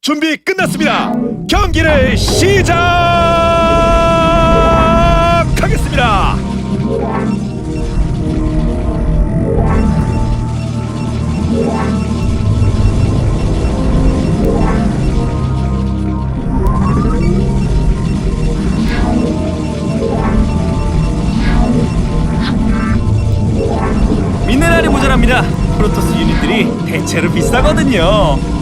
준비 끝났습니다. 경기를 시작 모자랍니다. 프로토스 유닛들이 대체로 비싸거든요.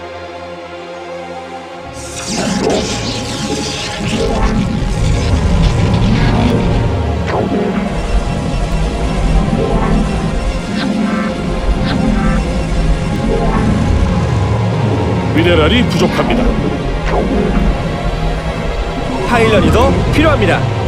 미네랄이 부족합니다. 파일런이 더 필요합니다.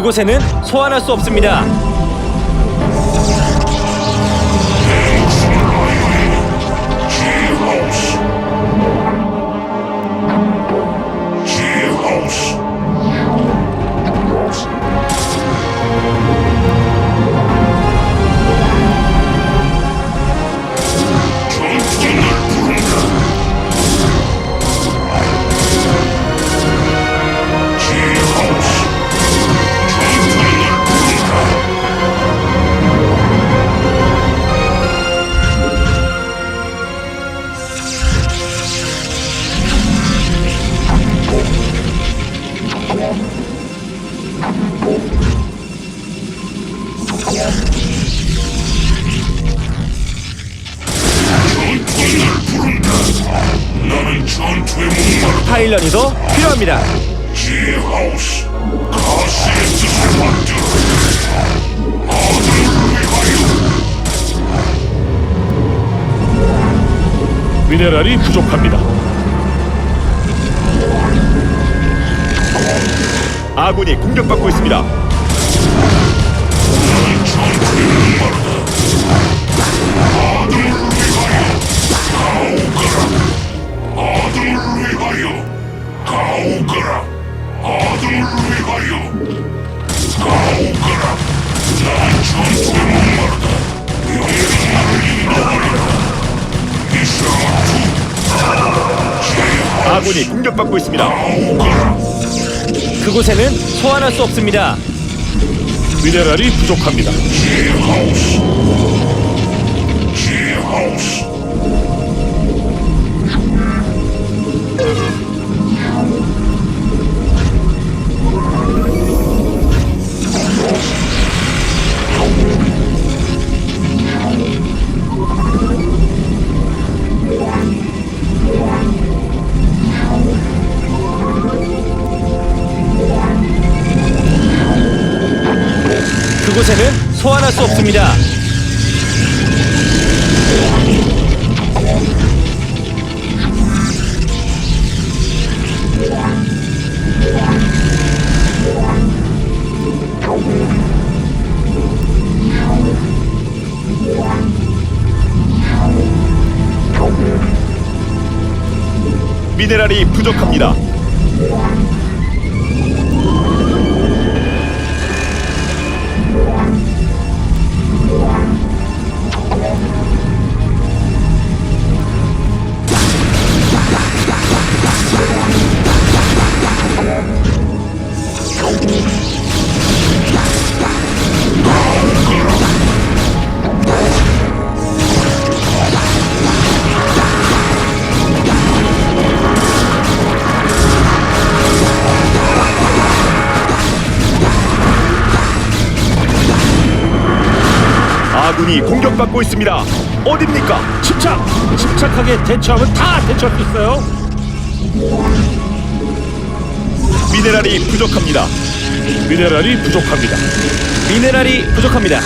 그곳에는 소환할 수 없습니다. 미네랄이 부족합니다. 아군이 공격받고 있습니다. 아군이 공격받고 있습니다. 그곳에는 소환할 수 없습니다. 미네랄이 부족합니다. 미네랄이 받고 있습니다. 어딥니까? 침착! 침착하게 대처하면 다 대처할 수 있어요. 미네랄이 부족합니다. 미네랄이 부족합니다. 미네랄이 부족합니다.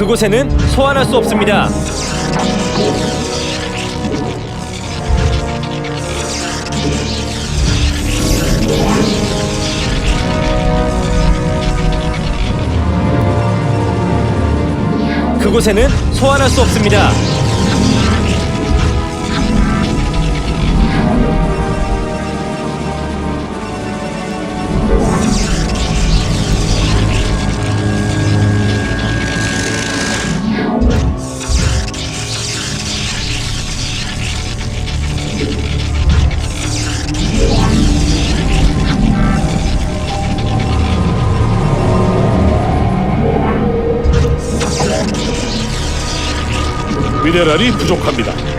그곳에는 소환할 수 없습니다. 그곳에는 소환할 수 없습니다. 미네랄이 부족합니다.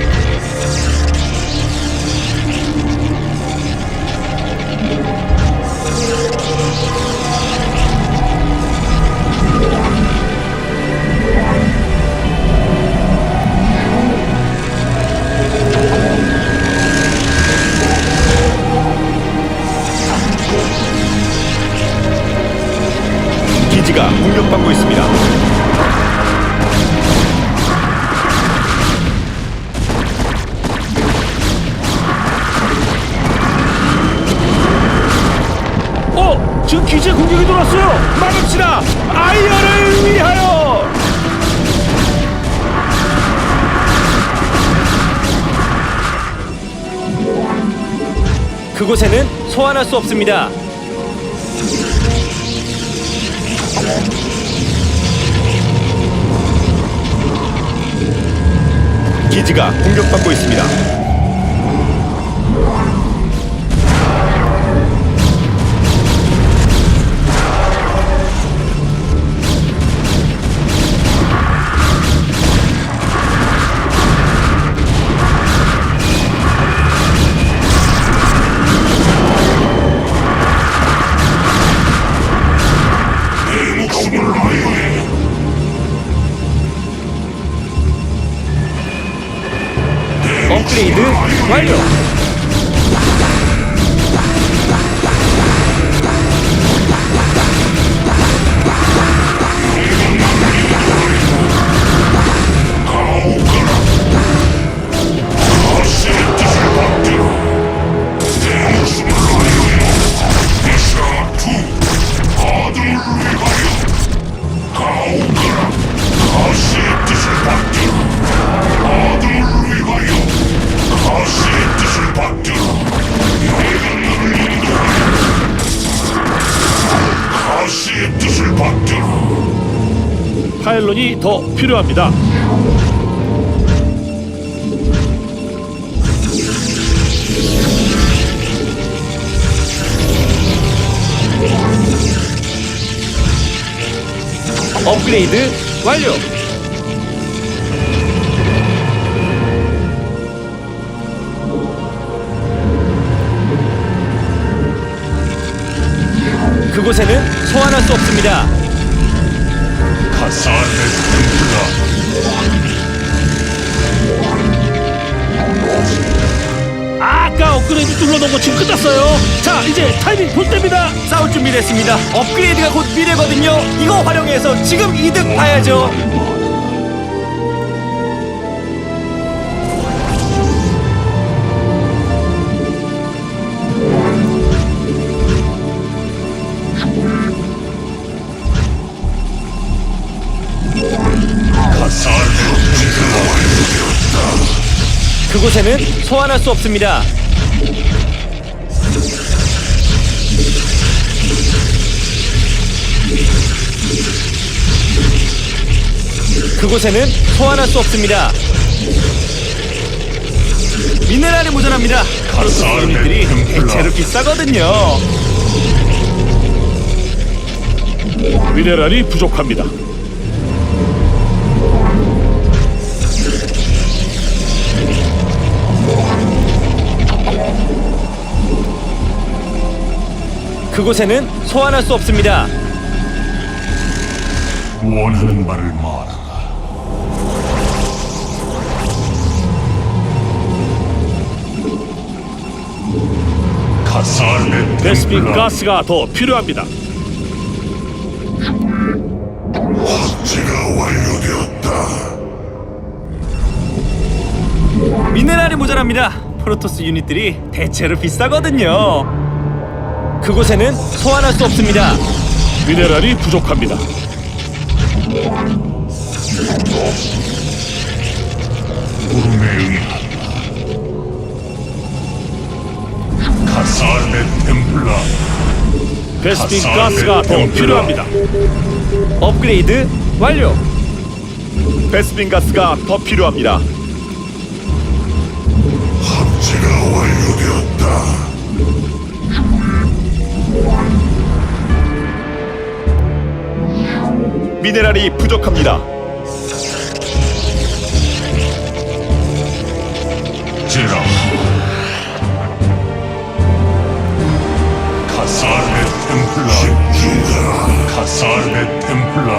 없습니다. 기지가 공격받고 있습니다. 완 더 필요합니다. 업그레이드 완료. 그곳에는 소환할 수 없습니다. 템플라 아까 업그레이드 눌러놓은 거 지금 끝났어요. 자, 이제 타이밍 볼 때입니다. 싸울 준비 됐습니다. 업그레이드가 곧 미래거든요. 이거 활용해서 지금 이득 봐야죠. 곳에는 소환할 수 없습니다. 그곳에는 소환할 수 없습니다. 미네랄이 모자랍니다. 가사의 유닛들이 템플라 대체로 비싸거든요. 미네랄이 부족합니다. 그곳에는 소환할 수 없습니다. 원하는 말을 말하라 베스핀 가스가 더 필요합니다. 제가 완료되었다 미네랄이 모자랍니다. 프로토스 유닛들이 대체로 비싸거든요. 그곳에는 소환할 수 없습니다. 미네랄이 부족합니다. 구름에 응한다 가사의 템플라 베스핀 가스가 더 필요합니다. 업그레이드 완료. 베스핀 가스가 더 필요합니다. 제가 완료되었다 미네랄이 부족합니다. 제라. 가사의 템플라 가사의 템플라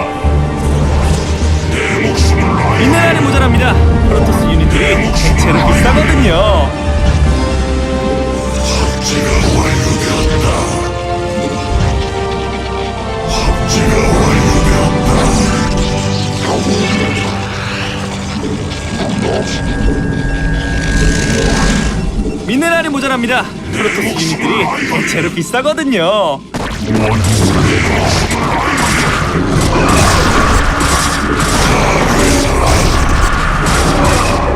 내 목숨을 나의 미네랄이 모자랍니다. 프로토스 유닛들이 대체로 비싸거든요. 제가 완료되었다. 합체가 완료되었다 미네랄이 모자랍니다. 프로토스 유닛들이 대체로 비싸거든요.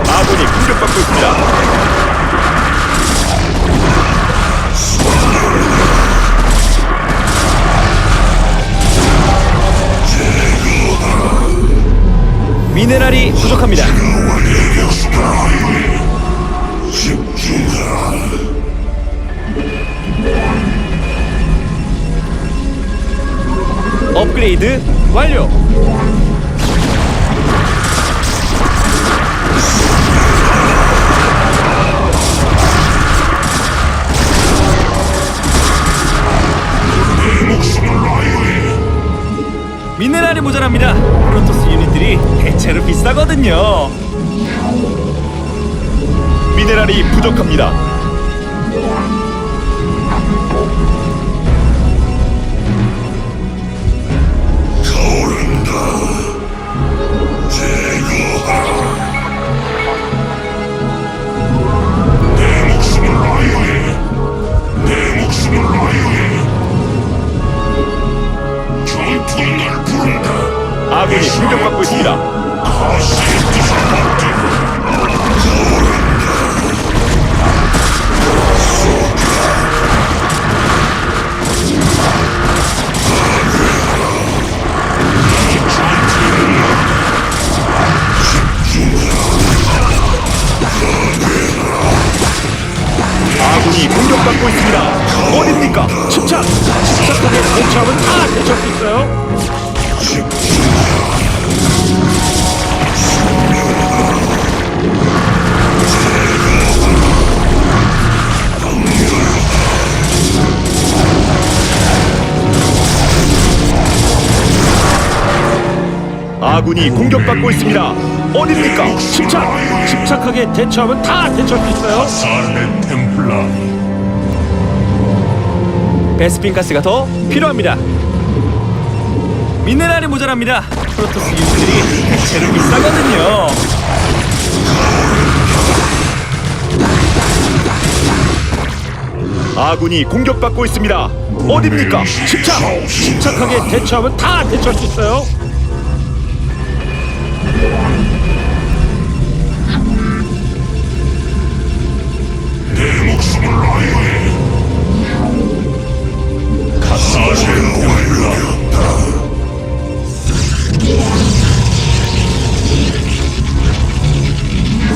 아군이 공격받고 있습니다. 미네랄이 부족합니다. 업그레이드 완료. 모자랍니다. 프로토스 유닛들이 대체로 비싸거든요. 미네랄이 부족합니다. 아군이 공격받고 있습니다. 어딥니까? 침착! 침착하게 대처하면 다 대처할 수 있어요. 베스핀 가스가 더 필요합니다. 미네랄이 모자랍니다. 프로토스 유닛들이 대체로 비싸거든요. 아군이 공격받고 있습니다. 어딥니까? 침착! 침착하게 대처하면 다 대처할 수 있어요.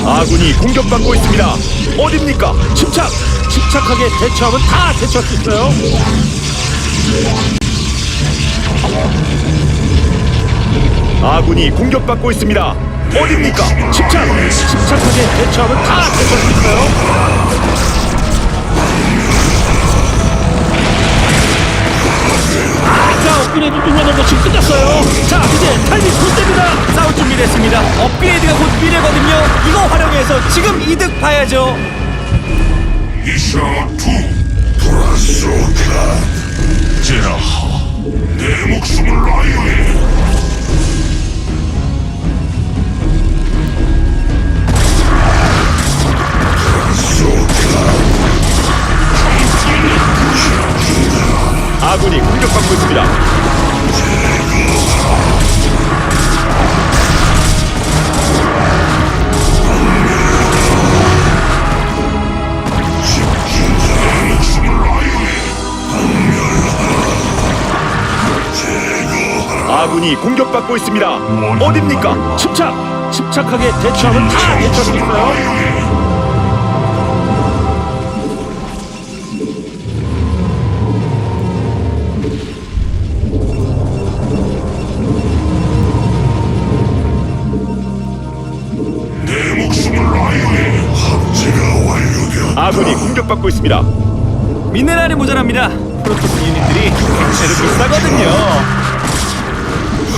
아군이 공격받고 있습니다. 어딥니까? 침착! 침착하게 대처하면 다 대처할 수 있어요. 아군이 공격받고 있습니다. 어딥니까? 침착! 침착하게 대처하면 다 대처할 수 있어요. 자, 업그레이드 눌러놓은 거 지금 끝났어요. 자, 이제 타이밍 손댑니다. 싸울 준비됐습니다. 업그레이드가 곧 미래거든요. 이거 활용해서 지금 이득 봐야죠. 이샤 투 브라소카 제라하 내 목숨을 아 아군이 공격받고 있습니다. 어딥니까? 침착! 침착하게 대처하면 다 완료되었다 아군이 공격받고 있습니다. 미네랄이 모자랍니다. 프로토스 유닛들이 대체로 비싸거든요.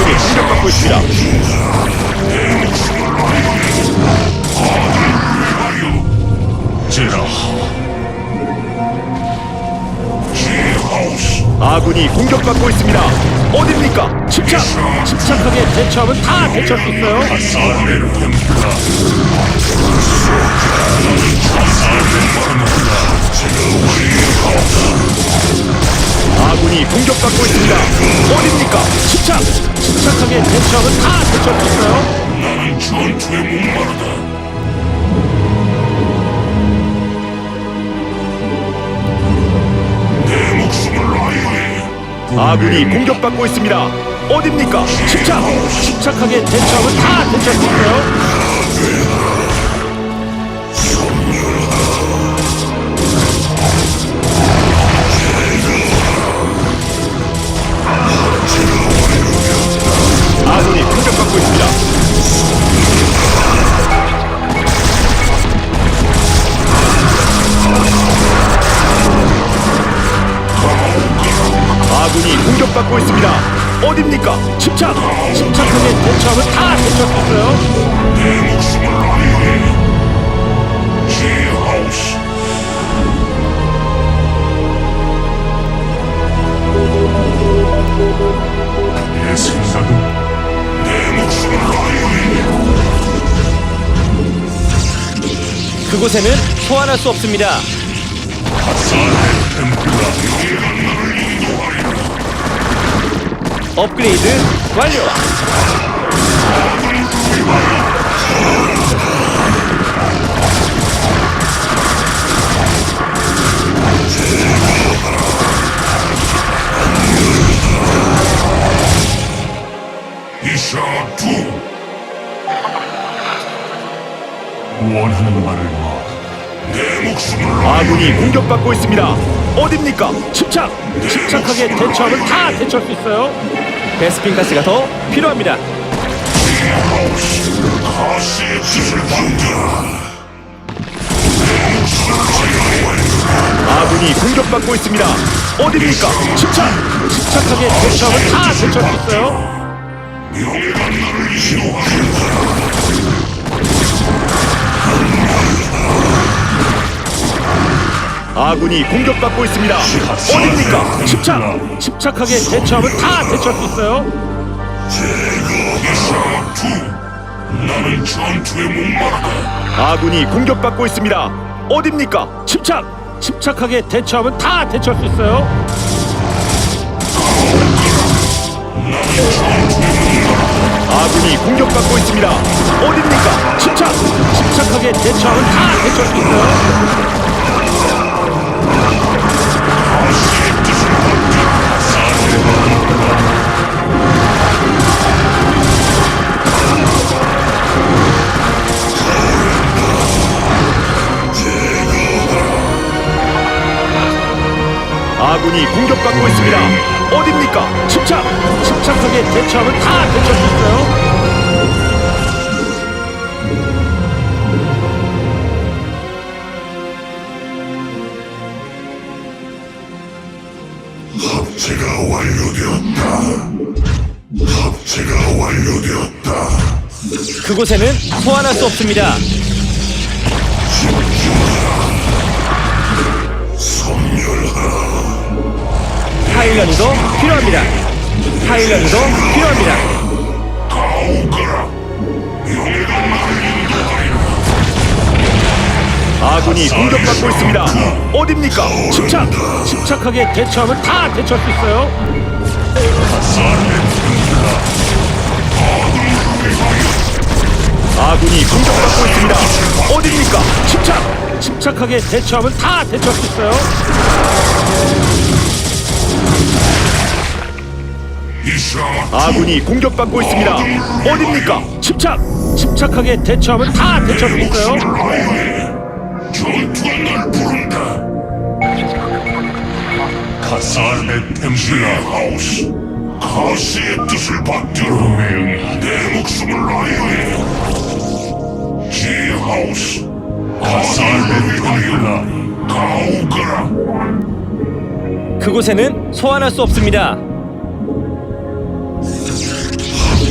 아군이 공격받고 있습니다. 아군이 공격받고 있습니다. 어딥니까? 침착! 침착하게 대처하면 다 대처할 수 있어요. 아군이 공격받고 있습니다. 어딥니까? 침착! 침착하게 대처하면 다 있어요. 나는 전투에 목마르다 내 목숨을 아이오에 아군이 공격받고 있습니다. 어딥니까? 침착! 침착하게 대처하면 다 있어요. 아군 그곳에는 소환할 수 없습니다. 업그레이드 완료. 원하는 말을 아군이 공격받고 있습니다. 어딥니까? 침착! 침착하게 대처하면 다 대처할 수 있어요. 베스핀 가스가 더 필요합니다. 아군이 공격받고 있습니다. 어딥니까? 침착! 침착하게 대처하면 다 대처할 수 있어요. 아군이 공격받고 있습니다. 어딥니까? 침착! 침착하게 대처하면 다 대처할 수 있어요. 투 나는 전투에 목마르다 아군이 공격받고 있습니다. 어딥니까? 침착! 침착하게 대처하면 다 대처할 수 있어요. 아군이 공격받고 있습니다. 어딥니까? 침착! 침착하게 대처하면 다 대처할 수 있어요. 아군이 공격받고 있습니다. 어딥니까? 침착! 침착하게 대처하면 다 대처할 수 있어요. 그곳에는 소환할 수 없습니다. 파일런이 더 필요합니다. 파일런이 더 필요합니다. 아군이 공격받고 있습니다. 어딥니까? 침착! 침착하게 대처하면 다 대처할 수 있어요. 아군이 공격받고 있습니다. 어딥니까? 침착! 침착하게 대처하면 다 대처할 수 있어요. 아군이 공격받고 있습니다. 어딥니까? 침착! 침착하게 대처하면 다 대처할 수 있어요. 전투가 날 부른다 카살의 템플라 하우스 가시의 뜻을 받들어 내 목숨을 아이오에 카살의 템플라 가오거라 그곳에는 소환할 수 없습니다.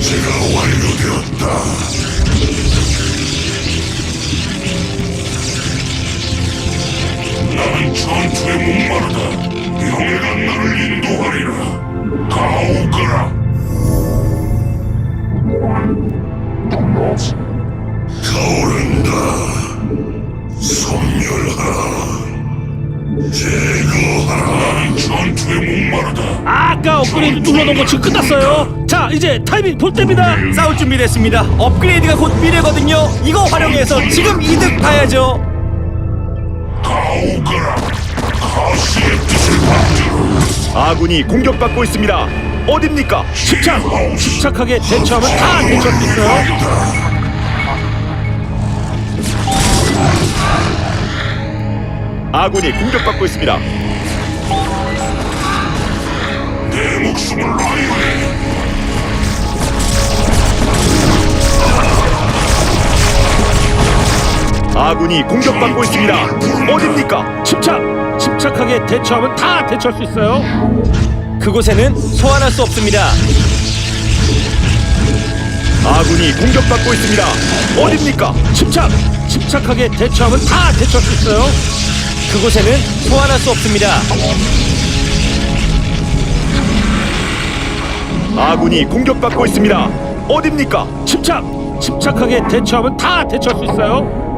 제가 완료되었다 나는 전투에 목마르다 내가 너를 인도하리라. 가오거라. 업그레이드 눌러놓은 거 지금 끝났어요. 자, 이제 타이밍 볼 때입니다. 싸울 준비됐습니다. 업그레이드가 곧 미래거든요. 이거 활용해서 지금 이득 봐야죠. 아군이 공격받고 있습니다. 어딥니까? 침착, 침착하게 대처하면 다 대처할 수 있어요. 아군이 공격받고 있습니다. 아군이 공격받고 있습니다. 어딥니까? 침착, 침착하게 대처하면 다 대처할 수 있어요. 그곳에는 소환할 수 없습니다. 아군이 공격받고 있습니다. 어딥니까? 침착, 침착하게 대처하면 다 대처할 수 있어요. 그곳에는 소환할 수 없습니다. 아군이 공격받고 있습니다. 어딥니까? 침착, 침착하게 대처하면 다 대처할 수 있어요.